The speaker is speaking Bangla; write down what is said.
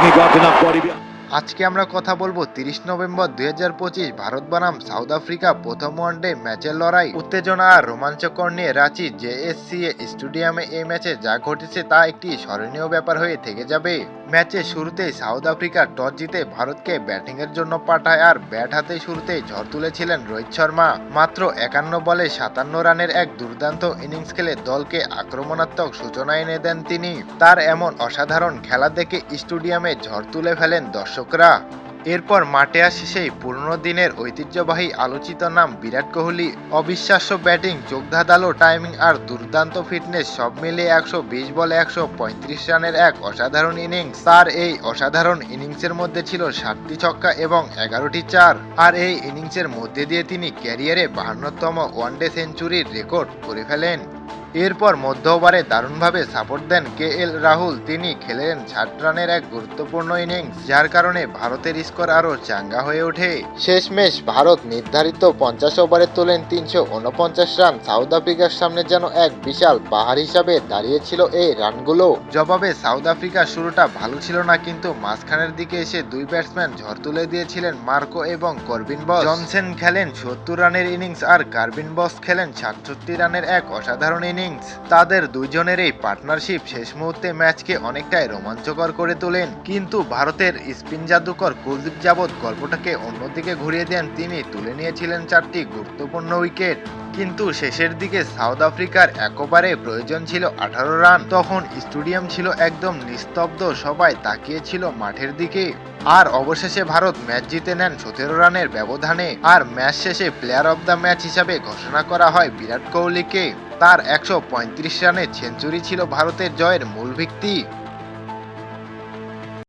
think he got. আজকে আমরা কথা বলব তিরিশ নভেম্বর দুই হাজার পঁচিশ ভারত বনাম সাউথ আফ্রিকা প্রথম ওয়ানডে ম্যাচের লড়াই। উত্তেজনা আর রোমাঞ্চকর নিয়ে রাঁচি জেএসসি স্টেডিয়ামে এই ম্যাচে যা ঘটেছে তা একটি স্মরণীয় ব্যাপার হয়ে থেকে যাবে। ম্যাচের শুরুতেই সাউথ আফ্রিকা টস জিতে ভারতকে ব্যাটিং এর জন্য পাঠায় আর ব্যাট হাতে শুরুতেই ঝড় তুলেছিলেন রোহিত শর্মা। মাত্র একান্ন বলে সাতান্ন রানের এক দুর্দান্ত ইনিংস খেলে দলকে আক্রমণাত্মক সূচনা এনে দেন তিনি। তার এমন অসাধারণ খেলা দেখে স্টেডিয়ামে ঝড় তুলে ফেলেন দর্শকরা। এরপর মাঠে আসে সেই পুরনো দিনের ঐতিহ্যবাহী আলোচিত নাম বিরাট কোহলি। অবিশ্বাস্য ব্যাটিং যোগধাঁধালো টাইমিং আর দুর্দান্ত ফিটনেস সব মিলিয়ে একশো বিশ বলে একশো পঁয়ত্রিশ রানের এক অসাধারণ ইনিংস তার এই অসাধারণ ইনিংসের মধ্যে ছিল সাতটি ছক্কা এবং এগারোটি চার। আর এই ইনিংসের মধ্যে দিয়ে তিনি ক্যারিয়ারে বাহান্নতম ওয়ানডে সেঞ্চুরির রেকর্ড করে ফেলেন। এরপর মধ্য ওভারে দারুণভাবে সাপোর্ট দেন কে এল রাহুল। তিনি খেলেন ষাট রানের এক গুরুত্বপূর্ণ ইনিংস যার কারণে ভারতের স্কোর আরও চাঙ্গা হয়ে ওঠে। শেষমেশ ভারত নির্ধারিত পঞ্চাশ ওভারে তোলেন তিনশো উনপঞ্চাশ রান। সাউথ আফ্রিকার সামনে যেন এক বিশাল পাহাড় হিসাবে দাঁড়িয়েছিল এই রানগুলো। জবাবে সাউথ আফ্রিকার শুরুটা ভালো ছিল না, কিন্তু মাঝখানের দিকে এসে দুই ব্যাটসম্যান ঝড় তুলে দিয়েছিলেন মার্কো এবং করবিন বস। জনসেন খেলেন সত্তর রানের ইনিংস আর কার্বিন বস খেলেন সাতষট্টি রানের এক অসাধারণ ইনিংস তাদের দুইজনের এই পার্টনারশিপ শেষ মুহূর্তে ম্যাচকে অনেকটাই রোমাঞ্চকর করে তোলেন। কিন্তু ভারতের স্পিন জাদুকর কুলদীপ যাবৎ গল্পটাকে অন্যদিকে ঘুরিয়ে দেন তিনি। তুলে নিয়েছিলেন চারটি গুরুত্বপূর্ণ উইকেট কিন্তু শেষের দিকে সাউথ আফ্রিকার একেবারে প্রয়োজন ছিল আঠারো রান। তখন স্টেডিয়াম ছিল একদম নিস্তব্ধ, সবাই তাকিয়েছিল মাঠের দিকে। আর অবশেষে ভারত ম্যাচ জিতে নেন সতেরো রানের ব্যবধানে। আর ম্যাচ শেষে প্লেয়ার অব দ্য ম্যাচ হিসাবে ঘোষণা করা হয় বিরাট কোহলিকে। তার একশো পঁয়ত্রিশ রানের সেঞ্চুরি ছিল ভারতের জয়ের মূল ভিত্তি।